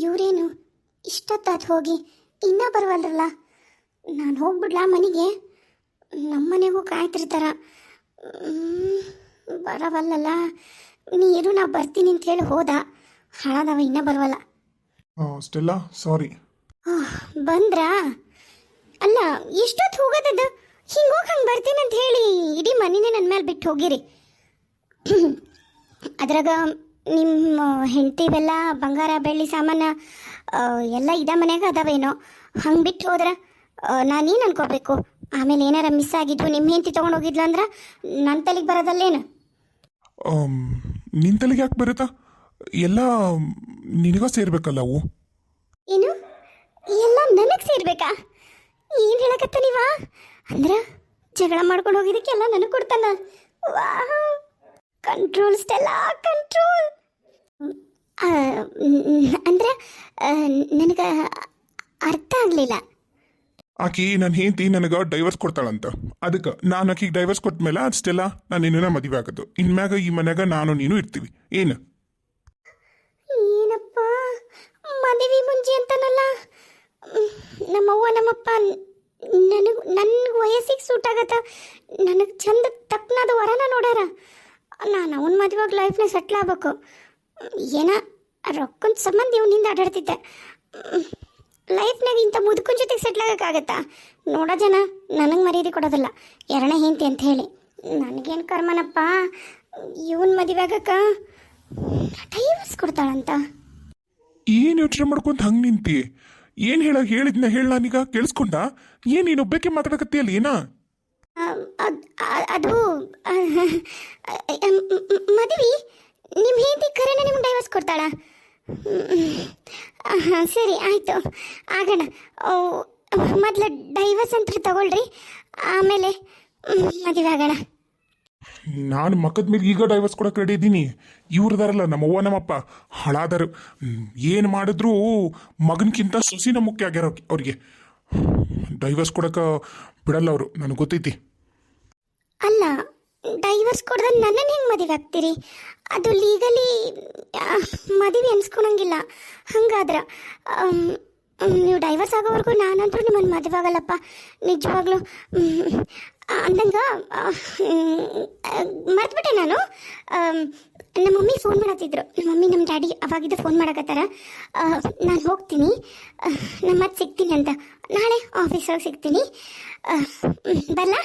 ಇವರೇನು? ಇಷ್ಟೊತ್ತಾದ ಹೋಗಿ. ಇನ್ನೂ ಬರವಲ್ರಲ್ಲ? ನಾನು ಹೋಗ್ಬಿಡ್ಲಾ ಮನೆಗೆ? ನಮ್ಮ ಮನೆಗೂ ಕಾಯ್ತಿರ್ತಾರ. ಬರವಲ್ಲಲ್ಲ. ನೀರು ನಾ ಬರ್ತೀನಿ ಅಂತ ಹೇಳಿ ಹೋದ. ಹಾಳಾದವ ಇನ್ನೂ ಬರವಲ್ಲ. ಅಷ್ಟೆಲ್ಲ ಸಾರಿ. ಬಂದ್ರಾ? ಅಲ್ಲ ಎಷ್ಟೊತ್ತು ಹೋಗೋದದ? ಹಿಂಗೆ ಹೋಗಿ ಹಂಗೆ ಬರ್ತೀನಿ ಅಂತ ಹೇಳಿ ಇಡೀ ಮನೆನೇ ನನ್ನ ಮೇಲೆ ಬಿಟ್ಟು ಹೋಗಿರಿ. ಅದ್ರಾಗ ನಿಮ್ಮ ಹೆಂಡತಿವೆಲ್ಲ ಬಂಗಾರ ಬೆಳ್ಳಿ ಸಾಮಾನು ಎಲ್ಲ ಇದ ಮನ್ಯಾಗ ಅದಾವೇನೋ? ಹಂಗೆ ಬಿಟ್ಟು ಹೋದ್ರೆ ನಾನೇನು ಅನ್ಕೋಬೇಕು? ಆಮೇಲೆ ಏನಾರ ಮಿಸ್ ಆಗಿದ್ದು ನಿಮ್ಮ ಹೆಂಡತಿ ತೊಗೊಂಡು ಹೋಗಿದ್ಲು ಅಂದ್ರೆ ನನ್ನ ತಲೆಗೆ ಬರೋದಲ್ಲೇನು? ನಿನ್ ತಲೆಗೆ ಯಾಕೆ ಬರುತ್ತಾ? ಎಲ್ಲ ನಿನಗ ಸೇರ್ಬೇಕಲ್ಲ ಅವು? ಏನು? ಎಲ್ಲ ನನಗೆ ಸೇರ್ಬೇಕಾ? ಏನು ಹೇಳಕತ್ತ ನೀವ? ಅಂದ್ರೆ ಜಗಳ ಮಾಡ್ಕೊಂಡು ಹೋಗಿದ್ದಕ್ಕೆಲ್ಲ ನನಗೆ ಕೊಡ್ತಾನ. ಕಂಟ್ರೋಲ್ ಸ್ಟೆಲ್ಲ ಕಂಟ್ರೋಲ್ ಅಂದ್ರೆ ನನಗೆ ಅರ್ಥ ಆಗಲಿಲ್ಲ. ಆಕಿ ನನ್ನ ಹೆಂಡತಿ ನನಗೆ ಡೈವರ್ಸ್ ಕೊಡ್ತಾಳಂತ. ಅದಕ್ಕೆ ನಾನು ಆಕಿಗೆ ಡೈವರ್ಸ್ ಕೊಟ್ಮೇಲೆ ಅಷ್ಟೆಲ್ಲ ನಾನು ನಿನ್ನ ಮದುವೆ ಆಗೋದು. ಇನ್ಮ್ಯಾಗ ಈ ಮನ್ಯಾಗ ನಾನು ನೀನು ಇರ್ತೀವಿ. ಏನು? ಏನಪ್ಪ? ಮದುವೆ ಮುಂಜಿ ಅಂತಾನಲ್ಲ. ನಮ್ಮವ್ವ ನಮ್ಮಪ್ಪ ನನಗೆ ನನ್ನ ವಯಸ್ಸಿಗೆ ಸೂಟ್ ಆಗತ್ತ. ನನಗೆ ಚಂದ ತಕ್ಕನಾದ ವರನ ನೋಡ್ಯಾರ. ನಾನು ಅವನ ಮದುವೆಗೆ ಲೈಫ್ನ ಸೆಟ್ಲ್ ಆಗ್ಬೇಕು. ಏನ ರೊಕ್ಕನ ಸಂಬಂಧ ಇವನಿಂದ ಆಟಾಡ್ತಿದ್ದೆ ಲೈಫ್ನಾಗ ಇಂಥ ಮುದುಕನ ಜೊತೆಗೆ ಸೆಟ್ಲ್ ಆಗೋಕ್ಕಾಗತ್ತಾ? ನೋಡೋ ಜನ ನನಗೆ ಮರ್ಯಾದೆ ಕೊಡೋದಿಲ್ಲ. ಎರಡನೇ ಹೆಂಡತಿ ಅಂತ ಹೇಳಿ. ನನಗೇನು ಕರ್ಮನಪ್ಪ? ಇವನ್ ಮದುವೆ ಆಗಕ್ಕ ಡೈವರ್ಸ್ ಕೊಡ್ತಾಳಂತ. ಏನು ಯೋಚನೆ ಮಾಡ್ಕೊಂತ ಹಂಗೆ ನಿಂತಿ? ಏನು ಹೇಳ ಹೇಳಿದ್ನ ಹೇಳ ನಾನೀಗ? ಕೇಳಿಸ್ಕೊಂಡ? ಏನು ನೀನು ಒಬ್ಬಕ್ಕೆ ಮಾತಾಡಕತ್ತೀಯಲ್ಲ ಏನಾ? ಅದು ಮದುವೆ? ನಿಮ್ಮ ಹೆಂಡತಿ ಕರೆನ ನಿಮ್ಗೆ ಡೈವರ್ಸ್ ಕೊಡ್ತಾಳ? ಹಾಂ ಸರಿ ಆಯಿತು. ಆಗೋಣ. ಮೊದಲು ಡೈವರ್ಸ್ ಅಂತ ತಗೊಳ್ರಿ. ಆಮೇಲೆ ಮದುವೆ ಆಗೋಣ. ನಾನು ಮಕ್ಕದ ಮೇಲೆ ಈಗ ಡೈವರ್ಸ್ ಕೊಡಕ್ಕೆ ರೆಡಿ ಇದ್ದೀನಿ. ಇವ್ರದಾರಲ್ಲ ನಮ್ಮವ್ವ ನಮ್ಮಪ್ಪ. ಹಳಾದರು. ಏನು ಮಾಡಿದ್ರು ಮಗನಕ್ಕಿಂತ ಸೊಸಿನ ಮುಖ್ಯ ಆಗ್ಯಾರ ಅವ್ರಿಗೆ. ಡೈವರ್ಸ್ ಕೊಡಕ್ಕೆ ಬಿಡಲ್ಲ ಅವರು ನನಗೆ ಗೊತ್ತೈತಿ. ಅಲ್ಲ ಡೈವರ್ಸ್ ಕೊಡ್ದೆ ನನ್ನನ್ನು ಹೆಂಗೆ ಮದುವೆ ಆಗ್ತೀರಿ? ಅದು ಲೀಗಲಿ ಮದುವೆ ಅನ್ಸ್ಕೊಳಂಗಿಲ್ಲ ಹಂಗಾದ್ರೆ ನೀವು ಡೈವರ್ಸ್ ಆಗೋವರೆಗೂ ನಾನಂತರೂ ನಿಮ್ಮನ್ನು ಮದುವೆ ಆಗಲ್ಲಪ್ಪ. ನಿಜವಾಗ್ಲೂ ಅಂದಂಗ ಮರ್ತ್ಬಿಟ್ಟೆ ನಾನು. ನಮ್ಮ ಮಮ್ಮಿ ಫೋನ್ ಮಾಡತ್ತಿದ್ರು. ನಮ್ಮ ಮಮ್ಮಿ ನಮ್ಮ ಡ್ಯಾಡಿ ಅವಾಗಿದ್ದು ಫೋನ್ ಮಾಡಕತ್ತಾರ. ನಾನು ಹೋಗ್ತೀನಿ. ನಮ್ಮ ಸಿಗ್ತೀನಿ ಅಂತ. ನಾಳೆ ಆಫೀಸೊಳಗೆ ಸಿಗ್ತೀನಿ. ಬರಲ್ಲ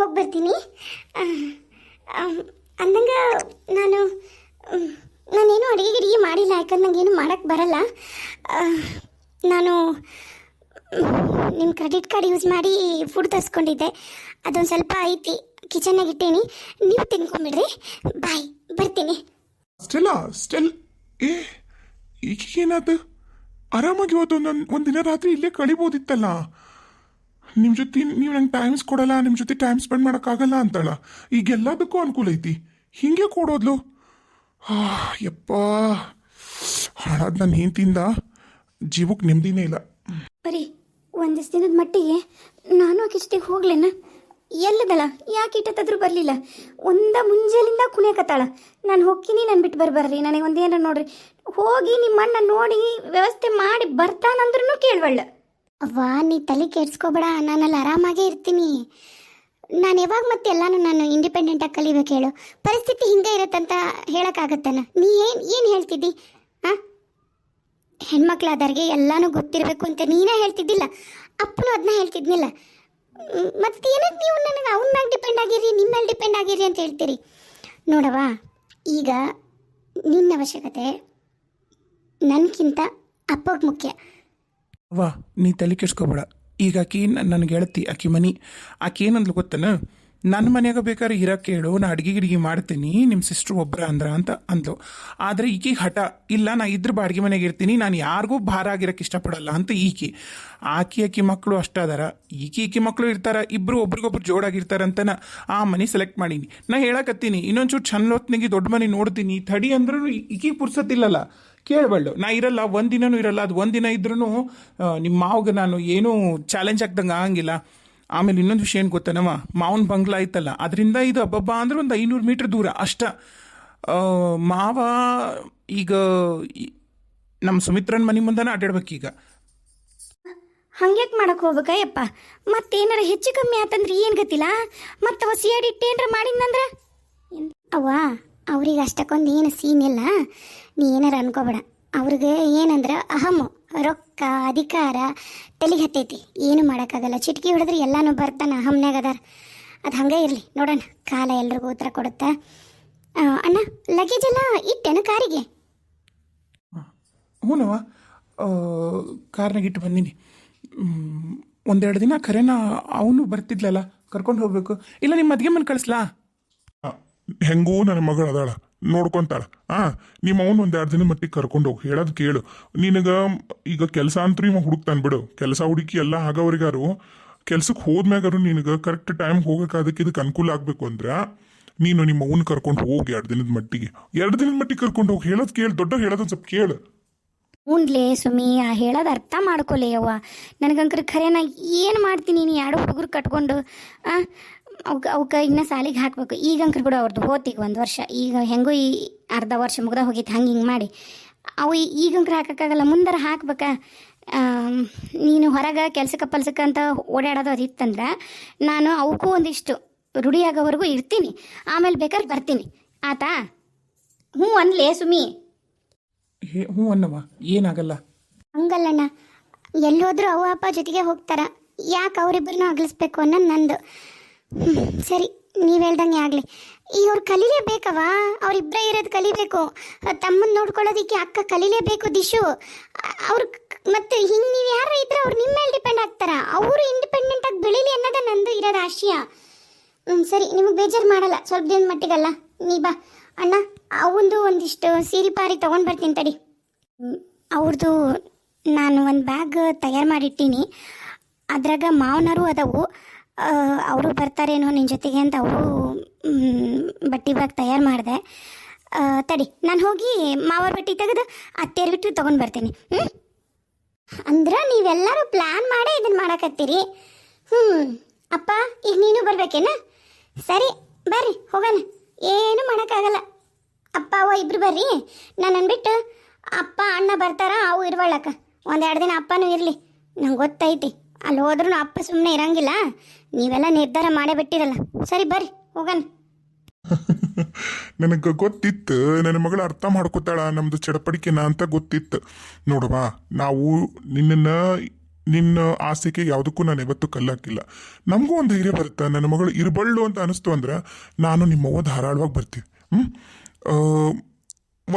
ಹೋಗಿ ಬರ್ತೀನಿ. ಅಂದಂಗ ನಾನು ನಾನೇನು ಅಡುಗೆ ಗಿಡಿಗೆ ಮಾಡಿಲ್ಲ, ಯಾಕಂದ್ರೆ ನಂಗೇನು ಮಾಡೋಕ್ಕೆ ಬರಲ್ಲ. ನಾನು ನಿಮ್ಮ ಕ್ರೆಡಿಟ್ ಕಾರ್ಡ್ ಯೂಸ್ ಮಾಡಿ ಫುಡ್ ತರಿಸ್ಕೊಂಡಿದ್ದೆ. ಅದೊಂದು ಸ್ವಲ್ಪ ಐತಿ ಕಿಚನ್ನಾಗ ಇಟ್ಟೀನಿ. ನೀವು ತಿನ್ಕೊಂಬಿಡ್ರಿ. ಬಾಯ್ ಬರ್ತೀನಿ. ಸ್ಟೆಲ್ಲ, ಸ್ಟೆಲ್, ಏ ಈಗೇನಾದ ಆರಾಮಾಗಿ ಇವತ್ತು ಒಂದೊಂದು ಒಂದಿನ ರಾತ್ರಿ ಇಲ್ಲೇ ಕಳಿಬೋದಿತ್ತಲ್ಲ? ನಿಮ್ಮ ಜೊತೆ ನೀವು ನಂಗೆ ಟೈಮ್ಸ್ ಕೊಡಲ್ಲ ನಿಮ್ಮ ಜೊತೆ ಟೈಮ್ ಸ್ಪೆಂಡ್ ಮಾಡೋಕ್ಕಾಗಲ್ಲ ಅಂತಾಳ. ಈಗೆಲ್ಲದಕ್ಕೂ ಅನುಕೂಲ ಐತಿ. ಹಿಂಗೆ ಕೊಡೋದ್ಲು. ಯಪ್ಪ. ಹಾಳಾದ ನನ್ನ ತಿಂದ ಜೀವಕ್ಕೆ ನೆಮ್ಮದಿನೇ ಇಲ್ಲ. ಬರೀ ಒಂದಿಷ್ಟು ದಿನದ ಮಟ್ಟಿಗೆ ನಾನು ಆಕೆ ಹೋಗ್ಲೇನ? ಎಲ್ಲದಲ್ಲ, ಯಾಕೆ ಇಟ್ಟತ್ತಾದ್ರೂ ಬರಲಿಲ್ಲ. ಒಂದ ಮುಂಜಾಲಿಂದ ಕುಣಿಯಕತ್ತಾಳ. ನಾನು ಹೋಗ್ತೀನಿ ನಾನು ಬಿಟ್ಟು ಬರ್ಬರ್ರಿ. ನನಗೆ ಒಂದೇನ ನೋಡ್ರಿ. ಹೋಗಿ ನಿಮ್ಮ ಅಣ್ಣ ನೋಡಿ ವ್ಯವಸ್ಥೆ ಮಾಡಿ ಬರ್ತಾನಂದ್ರೂ ಕೇಳ್ವಳ್ಳ. ಅವ್ವಾ, ನೀ ತಲೆ ಕೆಡ್ಸ್ಕೊಬೇಡ, ನಾನಲ್ಲಿ ಆರಾಮಾಗೇ ಇರ್ತೀನಿ. ನಾನು ಯಾವಾಗ ಮತ್ತೆ ಎಲ್ಲಾನು ನಾನು ಇಂಡಿಪೆಂಡೆಂಟಾಗಿ ಕಲಿಬೇಕು ಹೇಳು. ಪರಿಸ್ಥಿತಿ ಹಿಂಗೆ ಇರುತ್ತಂತ ಹೇಳೋಕ್ಕಾಗತ್ತನ? ನೀ ಏನು ಏನು ಹೇಳ್ತಿದ್ದಿ? ಹಾಂ ಹೆಣ್ಮಕ್ಳಾದವ್ರಿಗೆ ಎಲ್ಲಾನು ಗೊತ್ತಿರಬೇಕು ಅಂತ ನೀನೇ ಹೇಳ್ತಿದ್ದಿಲ್ಲ. ಅಪ್ಪನು ಅದನ್ನ ಹೇಳ್ತಿದ್ನಿಲ್ಲ. ಮತ್ತೆ ಏನಕ್ಕೆ ನೀವು ನನಗೆ ಅವನ ಮೇಲೆ ಡಿಪೆಂಡ್ ಆಗಿರಿ ನಿಮ್ಮ ಮೇಲೆ ಡಿಪೆಂಡ್ ಆಗಿರಿ ಅಂತ ಹೇಳ್ತೀರಿ? ನೋಡವ್ವ, ಈಗ ನಿನ್ನ ಅವಶ್ಯಕತೆ ನನಗಿಂತ ಅಪ್ಪಗೆ ಮುಖ್ಯ. ವಾ, ನೀ ತಲೆ ಕೆಡ್ಸ್ಕೊಬೇಡ. ಈಗ ಆಕಿ ನನಗೆ ಗೆಳತಿ ಆಕಿ ಮನಿ ಆಕಿ ಏನಂದ್ಲು ಗೊತ್ತನ? ನನ್ನ ಮನೆಯಾಗ ಬೇಕಾದ್ರೆ ಇರಕ್ಕೆ ಹೇಳು, ನಾ ಅಡುಗೆ ಗಿಡಿಗೆ ಮಾಡ್ತೀನಿ ನಿಮ್ಮ ಸಿಸ್ಟ್ರು ಒಬ್ಬರ ಅಂದ್ರ ಅಂತ ಅಂದ್ಲು. ಆದರೆ ಈಕಿಗೆ ಹಠ, ಇಲ್ಲ ನಾ ಇದ್ರ ಬಾಡಿಗೆ ಮನೆಗೆ ಇರ್ತೀನಿ, ನಾನು ಯಾರಿಗೂ ಭಾರ ಆಗಿರೋಕೆ ಇಷ್ಟಪಡಲ್ಲ ಅಂತ ಈಕಿ. ಆಕಿ ಆಕಿ ಮಕ್ಕಳು ಅಷ್ಟಾದಾರ ಈಕಿ ಈಕಿ ಮಕ್ಕಳು ಇರ್ತಾರ ಇಬ್ಬರು ಒಬ್ರಿಗೊಬ್ರು ಜೋಡಾಗಿರ್ತಾರಂತ ನಾ ಆ ಮನೆ ಸೆಲೆಕ್ಟ್ ಮಾಡೀನಿ. ನಾ ಹೇಳಕತ್ತೀನಿ, ಇನ್ನೊಂಚೂರು ಚಂದ ಹೊತ್ನಿಗೆ ದೊಡ್ಡ ಮನೆ ನೋಡ್ತೀನಿ ತಡಿ ಅಂದ್ರೂ ಈಕಿಗೆ ಪುರ್ಸತ್ತಿಲ್ಲಲ್ಲ ಕೇಳಬಳ್ಳು ನಾ ಇರಲ್ಲ ಒಂದಿನೂ ಇರಲ್ಲ, ಅದು ಒಂದಿನ ಇದ್ರೂ ನಿಮ್ಮ ಮಾವಗೆ ನಾನು ಏನೂ ಚಾಲೆಂಜ್ ಆಗ್ದಂಗೆ ಆಗಂಗಿಲ್ಲ. ಆಮೇಲೆ ಇನ್ನೊಂದು ವಿಷಯ ಏನು ಗೊತ್ತನವ ಮಾವನ ಬಂಗ್ಲಾ ಐತಲ್ಲ ಅದರಿಂದ ಇದು ಹಬ್ಬಬ್ಬ ಅಂದ್ರೆ ಒಂದು ಐನೂರು ಮೀಟ್ರ್ ದೂರ ಅಷ್ಟ. ಮಾವ ಈಗ ನಮ್ಮ ಸುಮಿತ್ರನ ಮನೆ ಮುಂದನ ಅಡ್ಡಾಡ್ಬೇಕು ಈಗ ಹಂಗ್ಯಾಕೆ ಮಾಡಕ್ಕೆ ಹೋಗ್ಬೇಕಯ್ಯಪ್ಪ? ಮತ್ತೇನಾರ ಹೆಚ್ಚು ಕಮ್ಮಿ ಆತಂದ್ರೆ ಏನು ಗತಿಲ್ಲ ಮತ್ತೆ ಅವ ಸಿಯಾಡಿ ಇಟ್ಟೇನ್ರ ಮಾಡಿದ್ನಂದ್ರೆ? ಅವ್ವ ಅವ್ರಿಗೆ ಅಷ್ಟಕ್ಕೊಂದು ಏನು ಸೀನ್ ಇಲ್ಲ. ನೀ ಏನಾರು ಅನ್ಕೋಬೇಡ. ಅವ್ರಿಗೆ ಏನಂದ್ರೆ ಅಹಮ್ ರೊಕ್ಕ, ಅಧಿಕಾರ ತಲೆಗೆ ಹತ್ತೈತಿ. ಏನು ಮಾಡೋಕ್ಕಾಗಲ್ಲ. ಚಿಟಕಿ ಹೊಡೆದ್ರೆ ಎಲ್ಲಾನು ಬರ್ತಾನೆ ಅಹಮ್ನಾಗ ಅದಾರ. ಅದು ಹಂಗೆ ಇರಲಿ. ನೋಡೋಣ, ಕಾಲ ಎಲ್ರಿಗೂ ಉತ್ತರ ಕೊಡುತ್ತೆ? ಅಣ್ಣ ಲಗೇಜ್ ಎಲ್ಲ ಇಟ್ಟೇನು ಕಾರಿಗೆ? ಹ್ಞೂನವ ಕಾರ್ನಾಗ ಇಟ್ಟು ಬಂದೀನಿ. ಒಂದೆರಡು ದಿನ ಖರೇನ ಅವನು ಬರ್ತಿದ್ಲಲ್ಲ, ಕರ್ಕೊಂಡು ಹೋಗ್ಬೇಕು. ಇಲ್ಲ ನಿಮ್ಮ ಮದ್ಗೆ ಮನೆ ಕಳಿಸ್ಲಾ? ಹೆಂಗೂ ನನ್ನ ಮಗಳು ಅದಾಳ, ನೋಡ್ಕೊಂತಾಳ. ಆ, ನಿಮ್ಮ ಅವನ್ ಒಂದು ಎರಡು ದಿನ ಮಟ್ಟಿಗೆ ಕರ್ಕೊಂಡು ಹೋಗಿ, ಹೇಳೋದು ಕೇಳು. ನಿನಗ ಈಗ ಕೆಲಸ ಅಂತೂ ಇವ ಹುಡುಕ್ತಾನೆ ಬಿಡು. ಕೆಲಸ ಹುಡುಕಿ ಎಲ್ಲ ಆಗವ್ರಿಗಾರು ಕೆಲ್ಸಕ್ಕೆ ಹೋದ್ಮ್ಯಾಗಾರು ನಿನಗೆ ಕರೆಕ್ಟ್ ಟೈಮ್ ಅದಕ್ಕೆ ಇದಕ್ಕೆ ಅನುಕೂಲ ಆಗ್ಬೇಕು ಅಂದ್ರೆ, ನೀನು ನಿಮ್ಮ ಅವನ್ ಕರ್ಕೊಂಡು ಹೋಗಿ ಎರಡು ದಿನದ ಮಟ್ಟಿಗೆ. ಎರಡು ದಿನದ ಮಟ್ಟಿಗೆ ಕರ್ಕೊಂಡು ಹೋಗಿ, ಹೇಳೋದು ಕೇಳು ದೊಡ್ಡ ಹೇಳೋದು ಸ್ವಲ್ಪ ಕೇಳು. ಹ್ಞೂನ್ಲೇ ಸುಮಿ, ಆ ಹೇಳೋದು ಅರ್ಥ ಮಾಡ್ಕೊಲೆ ಅವ್ವ ನನಗಂಕರ ಖರೇನ ಏನು ಮಾಡ್ತೀನಿ ನೀನು ಎರಡು ಹುಡುಗರು ಕಟ್ಕೊಂಡು ಅವಕ್ಕೆ ಅವಕ್ಕೆ ಇನ್ನ ಸಾಲಿಗೆ ಹಾಕ್ಬೇಕು. ಈಗಂಕರ್ ಕೂಡ ಅವ್ರದ್ದು ಹೋತಿಗೆ ಒಂದು ವರ್ಷ. ಈಗ ಹೆಂಗೂ ಈ ಅರ್ಧ ವರ್ಷ ಮುಗ್ದ ಹೋಗಿತ್ತು ಹಂಗೆ ಹಿಂಗೆ ಮಾಡಿ. ಅವು ಈಗಂಕರ್ ಹಾಕೋಕ್ಕಾಗಲ್ಲ ಮುಂದರ ಹಾಕ್ಬೇಕ. ನೀನು ಹೊರಗೆ ಕೆಲ್ಸಕ್ಕೆ ಪಲ್ಸಕ್ಕೆ ಅಂತ ಓಡಾಡೋದು ಅದು ಇತ್ತಂದ್ರೆ ನಾನು ಅವಕ್ಕೂ ಒಂದಿಷ್ಟು ರೂಢಿಯಾಗೋವರೆಗೂ ಇರ್ತೀನಿ. ಆಮೇಲೆ ಬೇಕಾದ್ರೆ ಬರ್ತೀನಿ. ಆತಾ? ಹ್ಞೂ ಅನ್ಲೇ ಸುಮಿ. ಹ್ಞೂ ಅನ್ನವ ಏನಾಗಲ್ಲ. ಹಂಗಲ್ಲಣ್ಣ. ಎಲ್ಲೋದ್ರೂ ಅವ್ವ ಅಪ್ಪ ಜೊತೆಗೆ ಹೋಗ್ತಾರ. ಯಾಕೆ ಅವರಿಬ್ಬರನ್ನೂ ಅಗಲಿಸ್ಬೇಕು ಅನ್ನೋದು ನಂದು. ಸರಿ, ನೀವು ಹೇಳ್ದಂಗೆ ಆಗಲಿ. ಅವ್ರು ಕಲೀಲೇಬೇಕವ ಅವರಿಬ್ಬರೇ ಇರೋದು ಕಲಿಬೇಕು. ತಮ್ಮನ್ನ ನೋಡ್ಕೊಳ್ಳೋದಕ್ಕೆ ಅಕ್ಕ ಕಲೀಲೇಬೇಕು ದಿಶು. ಅವ್ರು ಮತ್ತೆ ಹಿಂಗೆ ನೀವು ಯಾರು ಇದ್ರೆ ಅವ್ರು ನಿಮ್ಮ ಮೇಲೆ ಡಿಪೆಂಡ್ ಆಗ್ತಾರ? ಅವರು ಇಂಡಿಪೆಂಡೆಂಟ್ ಆಗಿ ಬೆಳೀಲಿ ಅನ್ನೋದೇ ನಂದು ಇರೋದು ಆಶಯ. ಹ್ಞೂ ಸರಿ, ನಿಮಗೆ ಬೇಜಾರು ಮಾಡಲ್ಲ. ಸ್ವಲ್ಪ ದಿನ ಮಟ್ಟಿಗಲ್ಲ. ನೀ ಬಾ. ಅಣ್ಣ, ಅವಂದು ಒಂದಿಷ್ಟು ಸೀರೆ ಪಾರಿ ತೊಗೊಂಡು ಬರ್ತೀನಿ ತಡಿ. ಅವ್ರದ್ದು ನಾನು ಒಂದು ಬ್ಯಾಗ್ ತಯಾರು ಮಾಡಿಟ್ಟೀನಿ. ಅದ್ರಾಗ ಮಾವನರು ಅದಾವು. ಅವರು ಬರ್ತಾರೇನೋ ನಿನ್ನ ಜೊತೆಗೆ ಅಂತ ಅವರು ಬಟ್ಟೆ ಬ್ಯಾಗ್ ತಯಾರು ಮಾಡಿದೆ. ತಡಿ, ನಾನು ಹೋಗಿ ಮಾವರ ಬಟ್ಟೆ ತೆಗೆದು ಅತ್ತೆಯರ್ ಬಿಟ್ಟು ತೊಗೊಂಡು ಬರ್ತೀನಿ. ಹ್ಞೂ ಅಂದ್ರೆ ನೀವೆಲ್ಲರೂ ಪ್ಲ್ಯಾನ್ ಮಾಡೇ ಇದನ್ನು ಮಾಡಕತ್ತೀರಿ. ಹ್ಞೂ ಅಪ್ಪ, ಈಗ ನೀನು ಬರಬೇಕೇನ? ಸರಿ, ಬರ್ರಿ, ಹೋಗೋಣ. ಏನು ಮಾಡೋಕ್ಕಾಗಲ್ಲ. ಅಪ್ಪ ಅವ ಇಬ್ರು ಬರ್ರಿ. ನಾನು ಅಂದ್ಬಿಟ್ಟು ಅಪ್ಪ, ಅಣ್ಣ ಬರ್ತಾರ, ಅವು ಇರ್ವಳಕ್ಕ. ಒಂದೆರಡು ದಿನ ಅಪ್ಪನೂ ಇರಲಿ. ನಂಗೆ ಗೊತ್ತೈತಿ. ಅಲ್ಲಿ ಹೋದ್ರೂ ಅಪ್ಪ ಸುಮ್ಮನೆ ಇರಂಗಿಲ್ಲ. ನೀವೆಲ್ಲ ನಿರ್ಧಾರ ಮಾಡೇ ಬಿಟ್ಟಿರಲ್ಲ. ಸರಿ ಬರ್ರಿ ಹೋಗೋಣ. ನನಗೆ ಗೊತ್ತಿತ್ತು ನನ್ನ ಮಗಳು ಅರ್ಥ ಮಾಡ್ಕೋತಾಳ ನಮ್ದು ಚಡಪಡಿಕೆನ ಅಂತ ಗೊತ್ತಿತ್ತು. ನೋಡವಾ ನಾವು ನಿನ್ನನ್ನ ನಿನ್ನ ಆಸೆಗೆ ಯಾವುದಕ್ಕೂ ನಾನು ಯಾವತ್ತೂ ಕಲ್ಲಾಕಿಲ್ಲ. ನಮಗೂ ಒಂದು ಧೈರ್ಯ ಬರುತ್ತೆ ನನ್ನ ಮಗಳು ಇರಬಳ್ಳು ಅಂತ ಅನಿಸ್ತು ಅಂದ್ರೆ ನಾನು ನಿಮ್ಮವ್ವ ಧಾರಾಳವಾಗಿ ಬರ್ತೀವಿ. ಹ್ಞೂ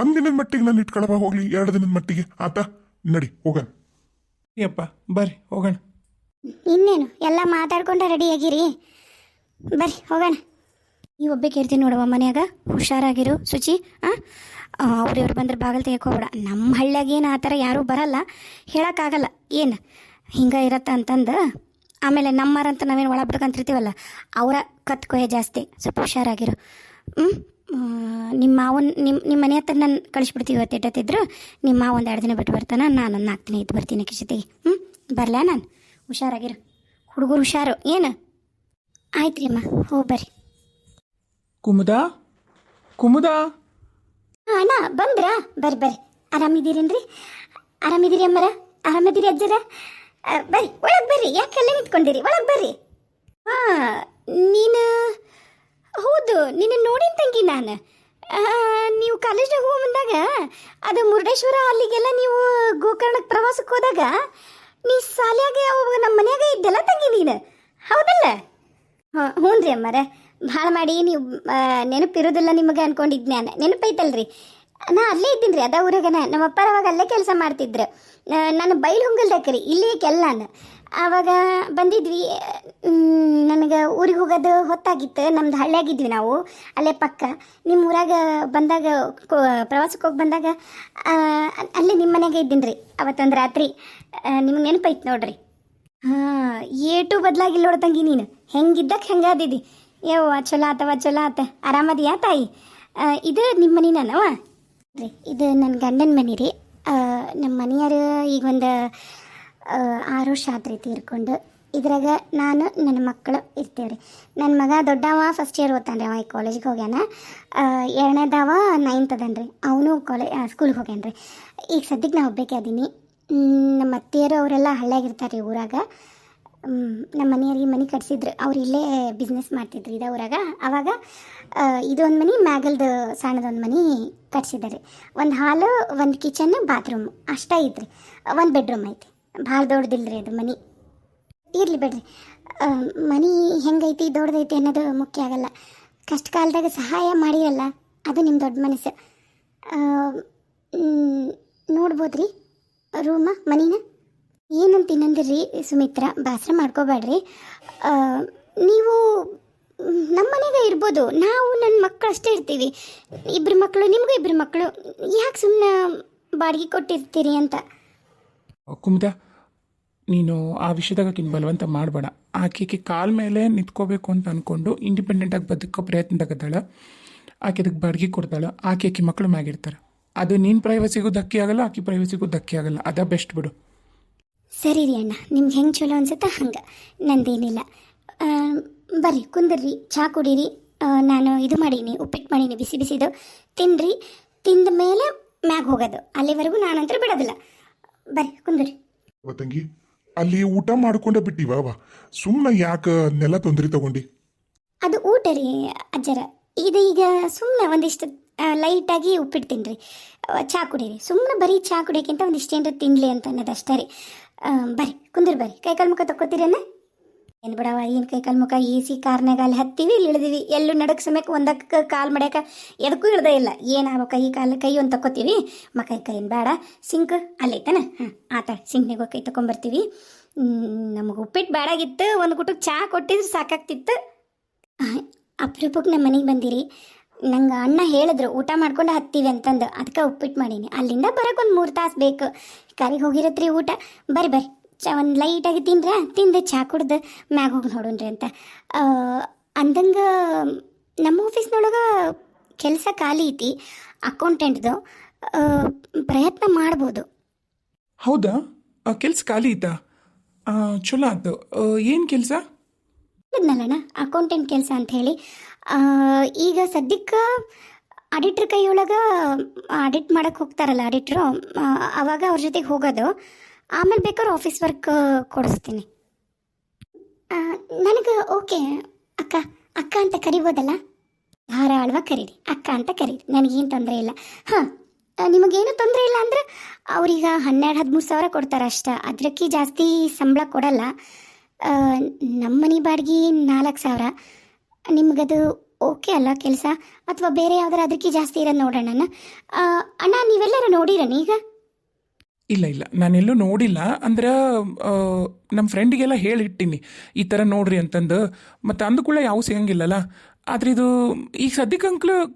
ಒಂದು ದಿನದ ಮಟ್ಟಿಗೆ ನಾನು ಇಟ್ಕೊಳವ ಹೋಗಲಿ ಎರಡು ದಿನದ ಮಟ್ಟಿಗೆ. ಆತ ನಡಿ ಹೋಗಣ. ಏಪ್ಪ ಬರ್ರಿ ಹೋಗೋಣ. ಇನ್ನೇನು? ಎಲ್ಲ ಮಾತಾಡ್ಕೊಂಡ ರೆಡಿಯಾಗಿರಿ ಬರ್ರಿ, ಹೋಗೋಣ. ನೀವು ಒಬ್ಬಕ್ಕೆ ಇರ್ತೀನಿ ನೋಡುವ ಮನ್ಯಾಗ. ಹುಷಾರಾಗಿರು. ಶುಚಿ ಹಾಂ ಅವ್ರು ಇವ್ರು ಬಂದ್ರೆ ಬಾಗಿಲು ತೆಗೆಕೋಬೇಡ ನಮ್ಮ ಹಳ್ಳಿಯಾಗ ಏನು ಆ ಥರ ಯಾರೂ ಬರಲ್ಲ. ಹೇಳೋಕ್ಕಾಗಲ್ಲ. ಏನು? ಹಿಂಗೆ ಇರತ್ತ ಅಂತಂದು. ಆಮೇಲೆ ನಮ್ಮರಂತ ನಾವೇನು ಒಳ ಬಿಡ್ಕೊಂತಿರ್ತೀವಲ್ಲ ಅವರ ಕತ್ ಕೊಯ್ಯ ಜಾಸ್ತಿ. ಸ್ವಲ್ಪ ಹುಷಾರಾಗಿರು. ಹ್ಞೂ ನಿಮ್ಮ ಮಾವನ್ ನಿಮ್ಮ ನಿಮ್ಮ ಮನೆ ಹತ್ರ ನಾನು ಕಳಿಸ್ಬಿಡ್ತೀವಿ ಇವತ್ತು ಇಟ್ಟತ್ತಿದ್ರು ನಿಮ್ಮ ಮಾವ ಒಂದು ಎರಡು ದಿನ ಬಿಟ್ಟು ಬರ್ತಾನೆ. ನಾನು ನಾಲ್ಕು ದಿನ ಇದ್ದು ಬರ್ತೀನಿ ಜೊತೆಗೆ. ಹ್ಞೂ ಬರಲಾ ನಾನು? ಹುಷಾರಾಗಿರು. ಹುಡುಗರು ಹುಷಾರು. ಏನು? ಆಯ್ತು ರೀ ಅಮ್ಮ. ಹೋಗಿ ಬರ್ರಿ. ಕುಮುದ? ಕುಮುದ? ಹಾಂ ಅಣ್ಣ ಬಂದ್ರಾ? ಬರ್ರಿ ಬರ್ರಿ. ಆರಾಮಿದ್ದೀರೇನ್ರಿ? ಆರಾಮಿದ್ದೀರಿ ಅಮ್ಮರ? ಆರಾಮಿದ್ದೀರಿ ಅಜ್ಜರ? ಆ, ಬರ್ರಿ ಒಳಗೆ ಬರ್ರಿ. ಯಾಕೆಲ್ಲ ನಿಂತ್ಕೊಂಡಿರಿ? ಒಳಗೆ ಬರ್ರಿ. ಹಾಂ ನೀನು ಹೌದು ನಿನ್ನ ನೋಡಿನ ತಂಗಿ ನಾನು. ಆ, ನೀವು ಕಾಲೇಜ್ನಾಗ ಹೋಗಿ ಬಂದಾಗ ಅದು ಮುರುಡೇಶ್ವರ ಅಲ್ಲಿಗೆಲ್ಲ ನೀವು ಗೋಕರ್ಣಕ್ಕೆ ಪ್ರವಾಸಕ್ಕೆ ಹೋದಾಗ ನೀ ಸಾಲ್ಯಾಗ ಅವಾಗ ನಮ್ಮ ಮನ್ಯಾಗ ಇದ್ದೆಲ್ಲ ತಂಗಿ ನೀನು. ಹೌದಲ್ಲ? ಹಾಂ ಹ್ಞೂ ರೀ ಅಮ್ಮರ. ಭಾಳ ಮಾಡಿ ನೀವು ನೆನಪಿರೋದಿಲ್ಲ ನಿಮಗೆ ಅನ್ಕೊಂಡಿದ್ದು ನಾನು ನೆನಪೈತಲ್ರಿ. ನಾ ಅಲ್ಲೇ ಇದ್ದೀನಿ ರೀ ಅದ ಊರಾಗನ. ನಮ್ಮ ಅಪ್ಪಾರ ಅವಾಗ ಅಲ್ಲೇ ಕೆಲಸ ಮಾಡ್ತಿದ್ರು. ನಾನು ಬೈಲು ಬೈಲ್ ರೀ ಇಲ್ಲೇ ಕೆಲ್ಲಾನ. ಆವಾಗ ಬಂದಿದ್ವಿ. ನನಗೆ ಊರಿಗೆ ಹೋಗೋದು ಹೊತ್ತಾಗಿತ್ತು. ನಮ್ದು ಹಳ್ಳಿಯಾಗಿದ್ವಿ ನಾವು. ಅಲ್ಲೇ ಪಕ್ಕ. ನಿಮ್ಮ ಊರಾಗ ಬಂದಾಗ ಪ್ರವಾಸಕ್ಕೆ ಹೋಗಿ ಬಂದಾಗ ಅಲ್ಲೇ ನಿಮ್ಮ ಮನೆಗೆ ಇದ್ದೀನಿ ರೀ. ಅವತ್ತೊಂದು ರಾತ್ರಿ. ನಿಮ್ಗೆ ನೆನಪೈತೆ ನೋಡ್ರಿ. ಹಾಂ, ಏಟು ಬದಲಾಗಿಲ್ಲ ನೋಡು ತಂಗಿ ನೀನು. ಹೆಂಗಿದ್ದಕ್ಕೆ ಹೆಂಗಾದಿದಿ? ಯವ್ವ, ಚಲೋ ಆತವ ಚಲೋ ಆತ. ಆರಾಮದಿಯಾ ತಾಯಿ? ಇದು ನಿಮ್ಮ ಮನಿನವ ರೀ, ಇದು ನನ್ನ ಗಂಡನ ಮನೆ ರೀ. ನಮ್ಮ ಮನೆಯವರು ಈಗ ಒಂದು ಆರು ವರ್ಷ ರೀತಿ ತೀರ್ಕೊಂಡು ಇದ್ರಾಗ ನಾನು ನನ್ನ ಮಕ್ಕಳು ಇರ್ತೀವಿ ರೀ ನನ್ನ ಮಗ ದೊಡ್ಡವ ಫಸ್ಟ್ ಇಯರ್ ಓದ್ತಾನೆ ರೀ ಅವ, ಈ ಕಾಲೇಜಿಗೆ ಹೋಗ್ಯಾನ. ಎರಡನೇದವ ನೈನ್ತ್ ಅದನ್ ರೀ ಅವನು ಕಾಲೇ ಸ್ಕೂಲ್ಗೆ ಹೋಗ್ಯಾನ ರೀ ಈಗ ಸದ್ಯಕ್ಕೆ ನಾ ಒಬ್ಬಕ್ಕೆ ಅದೀನಿ. ನಮ್ಮ ಅತ್ತೆಯರು ಅವರೆಲ್ಲ ಹಳ್ಳಿಯಾಗಿರ್ತಾರೆ ರೀ ಊರಾಗ ನಮ್ಮ ಮನೆಯವ್ರಿಗೆ ಮನೆ ಕಟ್ಸಿದ್ರು. ಅವ್ರು ಇಲ್ಲೇ ಬಿಸ್ನೆಸ್ ಮಾಡ್ತಿದ್ರು ಇದೇ ಊರಾಗ. ಅವಾಗ ಇದೊಂದು ಮನೆ, ಮ್ಯಾಗಲ್ದು ಸಣ್ಣದೊಂದು ಮನೆ ಕಟ್ಸಿದ್ದಾರೆ ಒಂದು ಹಾಲು, ಒಂದು ಕಿಚನ್ ಬಾತ್ರೂಮ್ ಅಷ್ಟೇ ಐತ್ರಿ. ಒಂದು ಬೆಡ್ರೂಮ್ ಐತಿ. ಭಾಳ ದೊಡ್ಡದಿಲ್ಲರಿ ಅದು ಮನೆ. ಇರಲಿ ಬಿಡ್ರಿ. ಮನೆ ಹೆಂಗೈತಿ, ದೊಡ್ಡದೈತಿ ಅನ್ನೋದು ಮುಖ್ಯ ಆಗಲ್ಲ. ಕಷ್ಟ ಕಾಲದಾಗ ಸಹಾಯ ಮಾಡಿರಲ್ಲ, ಅದು ನಿಮ್ಮ ದೊಡ್ಡ ಮನಸ್ಸು. ನೋಡ್ಬೋದು ರೀ ರೂಮ, ಮನಿನ? ಏನಂತ ಇನ್ನೊಂದಿರ್ರಿ ಸುಮಿತ್ರ, ಬಾಸರ ಮಾಡ್ಕೋಬೇಡ್ರಿ. ನೀವು ನಮ್ಮ ಮನೆಗೆ ಇರ್ಬೋದು. ನಾವು ನನ್ನ ಮಕ್ಕಳು ಅಷ್ಟೇ ಇರ್ತೀವಿ. ಇಬ್ಬರು ಮಕ್ಕಳು ನಿಮಗೂ ಇಬ್ಬರು ಮಕ್ಕಳು ಯಾಕೆ ಸುಮ್ಮನೆ ಬಾಡಿಗೆ ಕೊಟ್ಟಿರ್ತೀರಿ ಅಂತ? ಕುಮುದ ನೀನು ಆ ವಿಷಯದಾಗ ಆಕಿನ ಬಲವಂತ ಮಾಡಬೇಡ. ಆಕೆಗೆ ಕಾಲ ಮೇಲೆ ನಿಂತ್ಕೋಬೇಕು ಅಂತ ಅಂದ್ಕೊಂಡು ಇಂಡಿಪೆಂಡೆಂಟಾಗಿ ಬದುಕೋ ಪ್ರಯತ್ನದಾಗದ್ದಾಳೆ ಆಕೆ ಅದಕ್ಕೆ ಬಾಡಿಗೆ ಕೊಡ್ತಾಳೆ. ಆಕೆ ಆಕೆ ಮಕ್ಕಳು ಮ್ಯಾಗಿರ್ತಾರೆ. ಅದು ನಿನ್ನ ಪ್ರೈವಸಿಗೂ ಧಕ್ಕೆ ಆಗಲ್ಲ ಆಕೆ ಪ್ರೈವಸಿಗೂ ಧಕ್ಕೆ ಆಗಲ್ಲ. ಅದ ಬೆಸ್ಟ್ ಬಿಡು. ಸರಿ ರೀ ಅಣ್ಣ ನಿಮ್ಗೆ ಹೆಂಗೆ ಚಲೋ ಅನ್ಸುತ್ತೆ ಹಂಗೆ. ನಂದೇನಿಲ್ಲ. ಬರ್ರಿ ಕುಂದ್ರಿ ಚಹಾ ಕುಡೀರಿ. ನಾನು ಇದು ಮಾಡೀನಿ ಉಪ್ಪಿಟ್ಟು ಮಾಡೀನಿ ಬಿಸಿ ಬಿಸಿದು. ತಿನ್ರಿ. ತಿಂದ ಮೇಲೆ ಮ್ಯಾಗ ಹೋಗೋದು. ಅಲ್ಲಿವರೆಗೂ ನಾನಂತರ ಬಿಡೋದಿಲ್ಲ. ಬರ್ರಿ ಕುಂದಿರಿ. ತಂಗಿ. ಅಲ್ಲಿ ಊಟ ಮಾಡ್ಕೊಂಡ ಬಿಟ್ಟಿವ ಅವ ಸುಮ್ಮನೆ ಯಾಕೆ ನೆಲ ತೊಂದರೆ ತಗೊಂಡಿ? ಅದು ಊಟ ರೀ, ಅಜ್ಜರ. ಇದು ಈಗ ಸುಮ್ಮನೆ ಒಂದಿಷ್ಟು ಲೈಟಾಗಿ ಉಪ್ಪಿಟ್ಟು ತಿನ್ರಿ ಚಾ ಕುಡೀರಿ. ಸುಮ್ಮನೆ ಬರೀ ಚಾ ಕುಡಿಯೋಕ್ಕಿಂತ ಒಂದಿಷ್ಟು ಏನಾರ ತಿನ್ನಲಿ ಅಂತ ಅನ್ನೋದು ಅಷ್ಟೇ ರೀ ಬರ್ರಿ, ಕುಂದ್ರಿ ಬರ್ರಿ. ಕೈಕಾಲು ಮುಖ ತಕ್ಕೋತೀರೇನ? ಏನು ಬಿಡವ, ಏನು ಕೈಕಾಲು ಮುಖ, ಎ ಸಿ ಕಾರ್ನಾಗ ಅಲ್ಲಿ ಹತ್ತಿವಿ, ಇಲ್ಲಿ ಇಳಿದೀವಿ, ಎಲ್ಲೂ ನಡಕ್ ಸಮಯಕ್ಕೆ ಒಂದಕ್ಕೆ ಕಾಲ್ ಮಾಡ್ಯಾಕ ಎದಕ್ಕೂ ಇಳ್ದೇ ಇಲ್ಲ. ಏನಾಗೋ ಕೈ ಕಾಲ ಕೈ ಒಂದು ತಕ್ಕೋತೀವಿ. ಮಕೈ ಕೈನ್ ಬೇಡ ಸಿಂಕ್ ಅಲ್ಲೈತನ? ಹಾಂ ಆತ ಸಿಂಕ್ನಾಗ ಕೈ ತಗೊಂಬರ್ತೀವಿ ನಮಗೆ ಉಪ್ಪಿಟ್ಟು ಬೇಡಾಗಿತ್ತು ಒಂದು ಗುಟಕ್ಕೆ ಚಹಾ ಕೊಟ್ಟಿದ್ರೆ, ಸಾಕಾಗ್ತಿತ್ತು. ಅಪರೂಪಕ್ಕೆ ನಮ್ಮ ಮನೆಗೆ ಬಂದಿರಿ. ನಂಗೆ ಅಣ್ಣ ಹೇಳಿದ್ರು, ಊಟ ಮಾಡ್ಕೊಂಡು ಹತ್ತೀವಿ ಅಂತಂದು, ಅದಕ್ಕೆ ಉಪ್ಪಿಟ್ಟು ಮಾಡೀನಿ. ಅಲ್ಲಿಂದ ಬರೋಕೆ ಒಂದು ಮೂರು ತಾಸು ಬೇಕು. ಕರಿಗೆ ಹೋಗಿರತ್ರಿ ಊಟ. ಬರ್ರಿ ಬರ್ರಿ. ಚ ಒಂದು ಲೈಟಾಗಿ ತಿನ್ರ ತಿಂದು ಚಾ ಕುಡ್ದು ಮ್ಯಾಗ ಹೋಗಿ ನೋಡೋಣ್ರಿ ಅಂತ. ಅಂದಂಗೆ ನಮ್ಮ ಆಫೀಸ್ನೊಳಗೆ ಕೆಲಸ ಖಾಲಿ ಐತಿ ಅಕೌಂಟೆಂಟ್ದು ಪ್ರಯತ್ನ ಮಾಡ್ಬೋದು. ಹೌದಾ? ಕೆಲಸ ಖಾಲಿ ಐತಾ? ಚಲೋ ಆಯ್ತು ಏನು ಕೆಲಸ? ಇದ್ನಲ್ಲಣ್ಣ ಅಕೌಂಟೆಂಟ್ ಕೆಲಸ ಅಂತ ಹೇಳಿ. ಈಗ ಸದ್ಯಕ್ಕೆ ಆಡಿಟ್ರ್ ಕೈಯೊಳಗೆ ಆಡಿಟ್ ಮಾಡಕ್ಕೆ ಹೋಗ್ತಾರಲ್ಲ ಆಡಿಟ್ರು ಅವಾಗ ಅವ್ರ ಜೊತೆಗೆ ಹೋಗೋದು. ಆಮೇಲೆ ಬೇಕಾದ್ರೆ ಆಫೀಸ್ ವರ್ಕ್ ಕೊಡಿಸ್ತೀನಿ. ನನಗೆ ಓಕೆ ಅಕ್ಕ ಅಕ್ಕ ಅಂತ ಕರಿಬೋದಲ್ಲ? ಧಾರಾಳವಾಗಿ ಕರೀರಿ. ಅಕ್ಕ ಅಂತ ಕರೀರಿ. ನನಗೇನು ತೊಂದರೆ ಇಲ್ಲ. ಹಾಂ ನಿಮಗೇನು ತೊಂದರೆ ಇಲ್ಲ ಅಂದ್ರೆ ಅವ್ರೀಗ ಹನ್ನೆರಡು, ಹದಿಮೂರು ಸಾವಿರ ಕೊಡ್ತಾರೆ ಅಷ್ಟ. ಅದಕ್ಕೆ ಜಾಸ್ತಿ ಸಂಬಳ ಕೊಡಲ್ಲ. ನಮ್ಮ ಮನೆ ಬಾಡಿಗೆ ನಾಲ್ಕು ಸಾವಿರ. ನಿಮಗದು ಓಕೆ ಅಲ್ಲ ಕೆಲಸ? ಅಥವಾ ಬೇರೆ ಯಾವ್ದಾರು ಅದಕ್ಕೆ ಜಾಸ್ತಿ ಇರೋದು ನೋಡೋಣ ಅಣ್ಣ, ನೀವೆಲ್ಲರೂ ನೋಡಿರಣ ಈಗ? ಇಲ್ಲ ಇಲ್ಲ. ನಾನೆಲ್ಲೂ ನೋಡಿಲ್ಲ. ಅಂದ್ರೆ ನಮ್ಮ ಫ್ರೆಂಡಿಗೆಲ್ಲ ಹೇಳಿಟ್ಟಿನಿ. ಈ ಥರ ನೋಡ್ರಿ ಅಂತಂದು. ಮತ್ತು ಅಂದ್ಕೂಡ ಯಾವ ಸಿಗಂಗಿಲ್ಲಲ್ಲ. ಆದ್ರೆ ಇದು, ಈಗ ಸದ್ಯಕ್ಕೆ ಅಂಕ್ಲು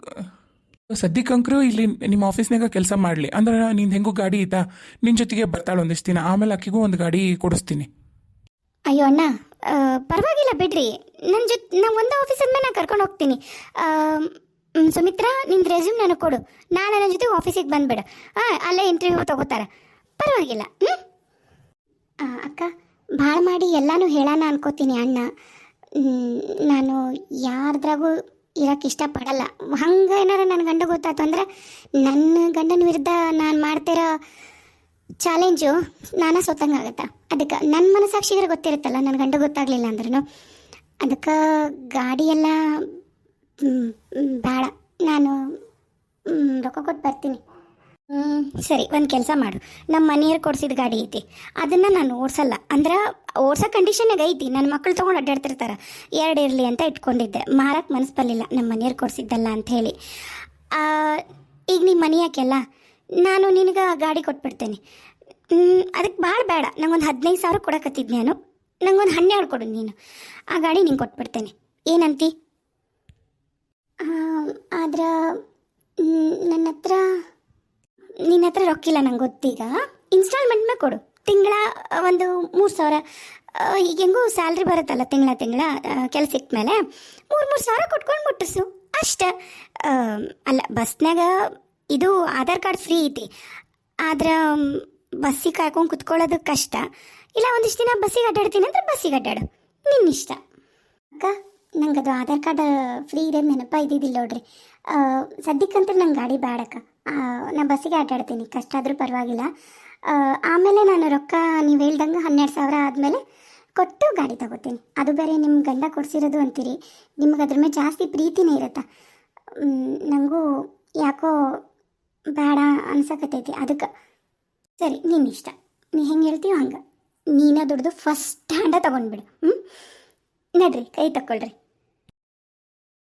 ಸದ್ಯಕ್ಕೆ ಅಂಕ್ರು ಇಲ್ಲಿ ನಿಮ್ಮ ಆಫೀಸ್ನಾಗ ಕೆಲಸ ಮಾಡಲಿ. ಅಂದ್ರೆ, ನಿಂದು ಹೆಂಗೂ ಗಾಡಿ ಐತಾ ನಿನ್ನ ಜೊತೆಗೆ ಬರ್ತಾಳೆ ಒಂದಿಷ್ಟು ದಿನ. ಆಮೇಲೆ ಆಕಿಗೂ ಒಂದು ಗಾಡಿ ಕೊಡಿಸ್ತೀನಿ. ಅಯ್ಯೋ, ಅಣ್ಣ. ಪರವಾಗಿಲ್ಲ ಬಿಡ್ರಿ. ನನ್ನ ಜೊತೆ ನಾ ಒಂದು ಆಫೀಸ್ ಮೇಲೆ ನಾನು ಕರ್ಕೊಂಡು ಹೋಗ್ತೀನಿ. ಸುಮಿತ್ರಾ, ನಿಂದು ರೆಸ್ಯೂಮ್ ನನಗೆ ಕೊಡು. ನಾನು ನನ್ನ ಜೊತೆ ಆಫೀಸಿಗೆ ಬಂದ್ಬಿಡು. ಹಾಂ ಅಲ್ಲೇ ಇಂಟರ್ವ್ಯೂ ತಗೋತಾರೆ. ಪರವಾಗಿಲ್ಲ ಅಕ್ಕ ಭಾಳ ಮಾಡಿ ಎಲ್ಲನೂ ಹೇಳೋಣ ಅನ್ಕೋತೀನಿ ಅಣ್ಣ. ನಾನು ಯಾರ್ದ್ರಾಗೂ ಇರೋಕ್ಕೆ ಇಷ್ಟಪಡಲ್ಲ. ಹಂಗೆ ಏನಾರ ನನ್ನ ಗಂಡ ಗೊತ್ತಾಯ್ತು ಅಂದ್ರೆ ನನ್ನ ಗಂಡನ ವಿರುದ್ಧ ನಾನು ಮಾಡ್ತಿರೋ ಚಾಲೆಂಜು ನಾನೇ ಆಗುತ್ತಾ ಅದಕ್ಕೆ ನನ್ನ ಮನಸ್ಸಾಕ್ಷಿಗರ ಗೊತ್ತಿರುತ್ತಲ್ಲ ನನ್ನ ಗಂಡ ಗೊತ್ತಾಗಲಿಲ್ಲ ಅಂದ್ರೂ ಅದಕ್ಕೆ ಗಾಡಿ ಎಲ್ಲ ಮ್, ಮ್, ಬೇಡ ನಾನು ರೊಕ್ಕ ಕೊಟ್ಟು ಬರ್ತೀನಿ. ಸರಿ, ಒಂದು ಕೆಲಸ ಮಾಡು. ನಮ್ಮ ಮನೆಯವ್ರು ಕೊಡ್ಸಿದ ಗಾಡಿ ಐತಿ. ಅದನ್ನು ನಾನು ಓಡಿಸಲ್ಲ. ಅಂದ್ರೆ ಓಡ್ಸೋ ಕಂಡೀಷನಾಗ ಐತಿ. ನನ್ನ ಮಕ್ಕಳು ತೊಗೊಂಡು ಅಡ್ಡಾಡ್ತಿರ್ತಾರೆ. ಎರಡು ಇರಲಿ ಅಂತ ಇಟ್ಕೊಂಡಿದ್ದೆ. ಮಾರಕ್ಕೆ ಮನಸ್ಸು ಬರಲಿಲ್ಲ ನಮ್ಮ ಮನೆಯವ್ರು ಕೊಡ್ಸಿದ್ದಲ್ಲ ಅಂಥೇಳಿ ಈಗ ನಿಮ್ಮ ಮನೆ ಯಾಕೆಲ್ಲ ನಾನು ನಿನಗೆ ಗಾಡಿ ಕೊಟ್ಬಿಡ್ತೇನೆ. ಅದಕ್ಕೆ ಭಾಳ ಬೇಡ. ನಂಗೊಂದು ಹದಿನೈದು ಸಾವಿರ ಕೊಡಕತ್ತಿದ್ ನಾನು. ನಂಗೊಂದು ಹನ್ನೆರಡು ಕೊಡು ನೀನು. ಆ ಗಾಡಿ ನಿಂಗೆ ಕೊಟ್ಬಿಡ್ತೇನೆ. ಏನಂತಿ? ಆದ್ರೆ ನಿನ್ನ ಹತ್ರ ರೊಕ್ಕಿಲ್ಲ ನಂಗೆ ಗೊತ್ತೀಗ? ಇನ್ಸ್ಟಾಲ್ಮೆಂಟ್ ಮೇಲೆ ಕೊಡು. ತಿಂಗಳ ಒಂದು ಮೂರು ಸಾವಿರ ಈಗ ಹೆಂಗೂ ಸ್ಯಾಲ್ರಿ ಬರುತ್ತಲ್ಲ ತಿಂಗಳ ತಿಂಗಳ ಕೆಲಸ ಮೇಲೆ ಮೂರು ಮೂರು ಸಾವಿರ ಕೊಟ್ಕೊಂಡು ಮುಟ್ಟಿಸು. ಅಷ್ಟೆ. ಅಲ್ಲ ಬಸ್ನಾಗ ಇದು ಆಧಾರ್ ಕಾರ್ಡ್ ಫ್ರೀ ಐತಿ. ಆದ್ರೆ ಬಸ್ಸಿಗೆ ಕಾಯ್ಕೊಂಡು ಕುತ್ಕೊಳ್ಳೋದು ಕಷ್ಟ. ಇಲ್ಲ, ಒಂದಿಷ್ಟು ದಿನ ಬಸ್ಸಿಗೆ ಅಡ್ಡಾಡ್ತೀನಿ ಅಂದ್ರೆ ಬಸ್ಸಿಗೆ ಅಡ್ಡಾಡು. ನಿನ್ನಿಷ್ಟ. ಅಕ್ಕ? ನಂಗೆ ಅದು ಆಧಾರ್ ಕಾರ್ಡ್ ಫ್ರೀ ಇರೋದು ನೆನಪ ಇದ್ದಿದ್ದಿಲ್ಲ ನೋಡ್ರಿ. ಸದ್ಯಕ್ಕಂತೂ ನಂಗೆ ಗಾಡಿ ಬೇಡಕ್ಕ ನಾ ಬಸ್ಸಿಗೆ ಆಟಾಡ್ತೀನಿ. ಕಷ್ಟ ಆದರೂ ಪರವಾಗಿಲ್ಲ. ಆಮೇಲೆ ನಾನು ರೊಕ್ಕ ನೀವು ಹೇಳ್ದಂಗೆ ಹನ್ನೆರಡು ಸಾವಿರ ಆದಮೇಲೆ ಕೊಟ್ಟು ಗಾಡಿ ತಗೋತೀನಿ. ಅದು ಬೇರೆ ನಿಮ್ಮ ಗಂಡ ಕೊಡಿಸಿರೋದು ಅಂತೀರಿ. ನಿಮ್ಗೆ ಅದ್ರ ಮೇಲೆ ಜಾಸ್ತಿ ಪ್ರೀತಿನೇ ಇರುತ್ತಾ. ನನಗೂ ಯಾಕೋ ಬೇಡ ಅನ್ಸಕತ್ತೈತಿ. ಅದಕ್ಕೆ ಸರಿ ನಿನ್ನ ಇಷ್ಟ. ನೀ ಹೆಂಗೆ ಹೇಳ್ತೀವೋ ಹಂಗೆ. ನೀನೇ ದುಡ್ದು ಫಸ್ಟ್ ಹ್ಯಾಂಡ ತೊಗೊಂಡ್ಬಿಡು. ಹ್ಞೂ ನಡ್ರಿ, ಕೈ ತಕ್ಕೊಳ್ರಿ.